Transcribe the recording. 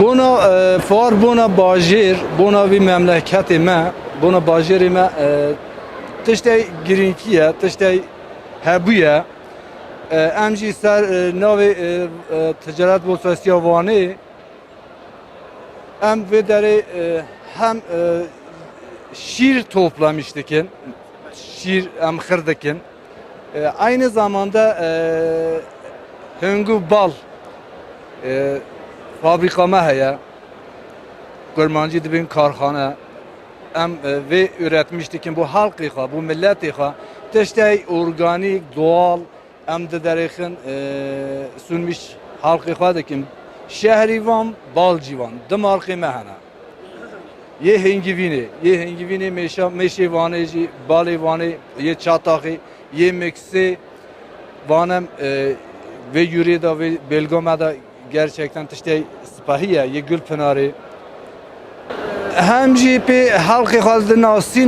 Buna e, far buna bajir, buna bir memleketi me, buna bajiri me e, tişte girinkiye, tişte hebuye. E, em jî ser e, navê e, e, ticaret bosesiya Wanê em vê derê e, hem e, şiir toplamış dikin, şiir em xir dikin. E, aynı zamanda e, hüngü bal e, fabrikama heye. Kurmancı dibin karxana. Em e, ve üretmiştik bu halkı ha, bu milleti ha. Teşte organik, doğal, em de derexin e, sunmuş halkı ha dikim. Şehrivan, balcivan, dımarkı mehana. Ye hengivini, ye hengivini meşa meşevane ji balevane ye çataqi ye meksi vanem e, ve yürüda ve belgomada gerçekten işte spahiye ye gül pınarı. Hem jipi halkı halde nasin